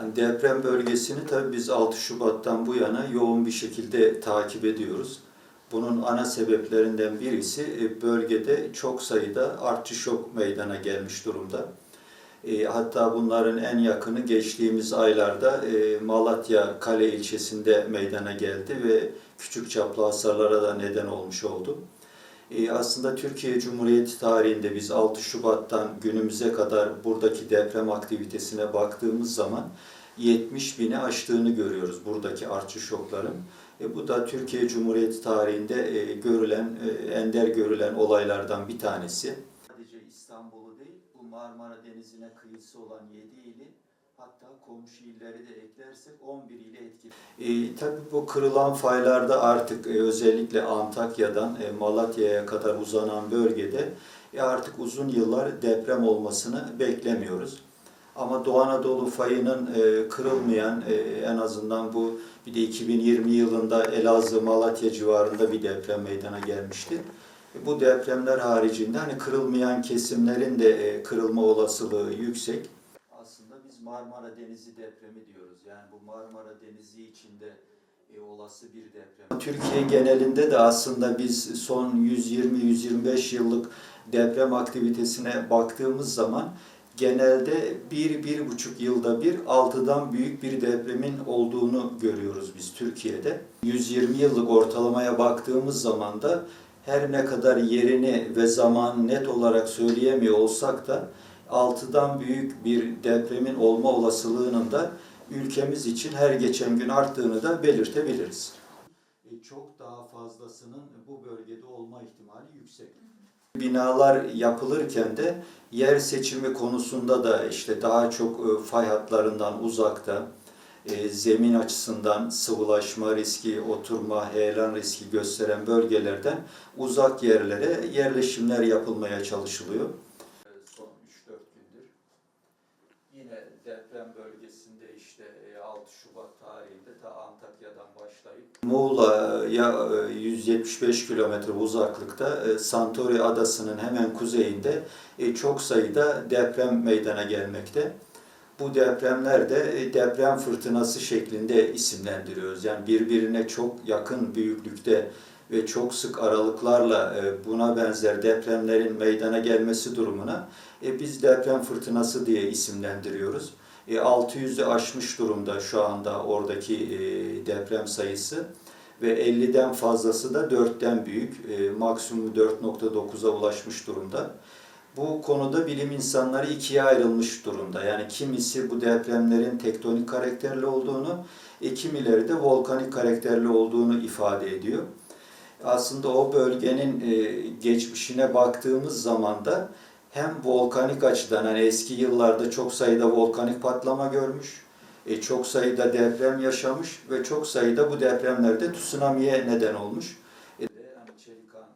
Hani deprem bölgesini tabii biz 6 Şubat'tan bu yana yoğun bir şekilde takip ediyoruz. Bunun ana sebeplerinden birisi e, bölgede çok sayıda artçı şok meydana gelmiş durumda. E, Hatta bunların en yakını geçtiğimiz aylarda e, Malatya Kale ilçesinde meydana geldi ve küçük çaplı hasarlara da neden olmuş oldu. E, Aslında Türkiye Cumhuriyeti tarihinde biz 6 Şubat'tan günümüze kadar buradaki deprem aktivitesine baktığımız zaman 70 bini aştığını görüyoruz buradaki artçı şokların. E, bu da Türkiye Cumhuriyeti tarihinde e, görülen, e, ender görülen olaylardan bir tanesi. Sadece İstanbul'u değil, bu Marmara Denizi'ne kıyısı olan 7 ili hatta komşu illeri de eklersek 11 ile etkili. E, tabii bu kırılan faylarda artık e, özellikle Antakya'dan e, Malatya'ya kadar uzanan bölgede e, artık uzun yıllar deprem olmasını beklemiyoruz. Ama Doğu Anadolu fayının e, kırılmayan e, en azından bu bir de 2020 yılında Elazığ Malatya civarında bir deprem meydana gelmişti. E, Bu depremler haricinde hani kırılmayan kesimlerin de e, kırılma olasılığı yüksek. Marmara Denizi depremi diyoruz. Yani bu Marmara Denizi içinde e, olası bir deprem. Türkiye genelinde de aslında biz son 120-125 yıllık deprem aktivitesine baktığımız zaman genelde bir, bir buçuk yılda bir altıdan büyük bir depremin olduğunu görüyoruz biz Türkiye'de. 120 yıllık ortalamaya baktığımız zaman da her ne kadar yerini ve zaman net olarak söyleyemiyor olsak da altıdan büyük bir depremin olma olasılığının da ülkemiz için her geçen gün arttığını da belirtebiliriz. E, Çok daha fazlasının bu bölgede olma ihtimali yüksek. Binalar yapılırken de yer seçimi konusunda da işte daha çok e, fay hatlarından uzakta, e, zemin açısından sıvılaşma riski, oturma, heyelan riski gösteren bölgelerden uzak yerlere yerleşimler yapılmaya çalışılıyor. Son 3-4 gündür yine deprem bölgesinde işte e, 6 Şubat tarihinde ta Antakya'dan başlayıp Muğla'ya e, 175 kilometre uzaklıkta e, Santori Adası'nın hemen kuzeyinde e, çok sayıda deprem meydana gelmekte. Bu depremler de e, deprem fırtınası şeklinde isimlendiriyoruz. Yani birbirine çok yakın büyüklükte ve çok sık aralıklarla e, buna benzer depremlerin meydana gelmesi durumuna e, biz deprem fırtınası diye isimlendiriyoruz. E, 600'ü aşmış durumda şu anda oradaki e, deprem sayısı ve 50'den fazlası da 4'ten büyük, e, maksimum 4.9'a ulaşmış durumda. Bu konuda bilim insanları ikiye ayrılmış durumda. Yani kimisi bu depremlerin tektonik karakterli olduğunu, e, kimileri de volkanik karakterli olduğunu ifade ediyor. Aslında o bölgenin e, geçmişine baktığımız zaman da hem volkanik açıdan hani eski yıllarda çok sayıda volkanik patlama görmüş, e, çok sayıda deprem yaşamış ve çok sayıda bu depremlerde tsunami'ye neden olmuş. E, hani Çelikan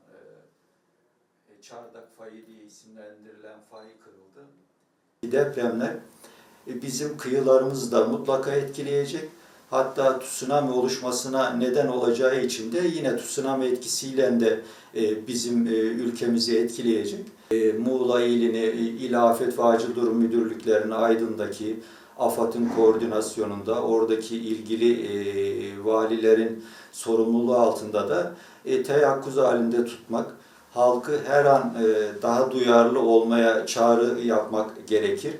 e, çardak fayı diye isimlendirilen fay kırıldı. Depremler e, bizim kıyılarımızı da mutlaka etkileyecek. Hatta tsunami oluşmasına neden olacağı için de yine tsunami etkisiyle de e, bizim e, ülkemizi etkileyecek. E, Muğla ilini, İl Afet ve Acil Durum Müdürlüklerine Aydın'daki AFAD'ın koordinasyonunda oradaki ilgili valilerin sorumluluğu altında da e, teyakkuz halinde tutmak, halkı her an daha duyarlı olmaya çağrı yapmak gerekir.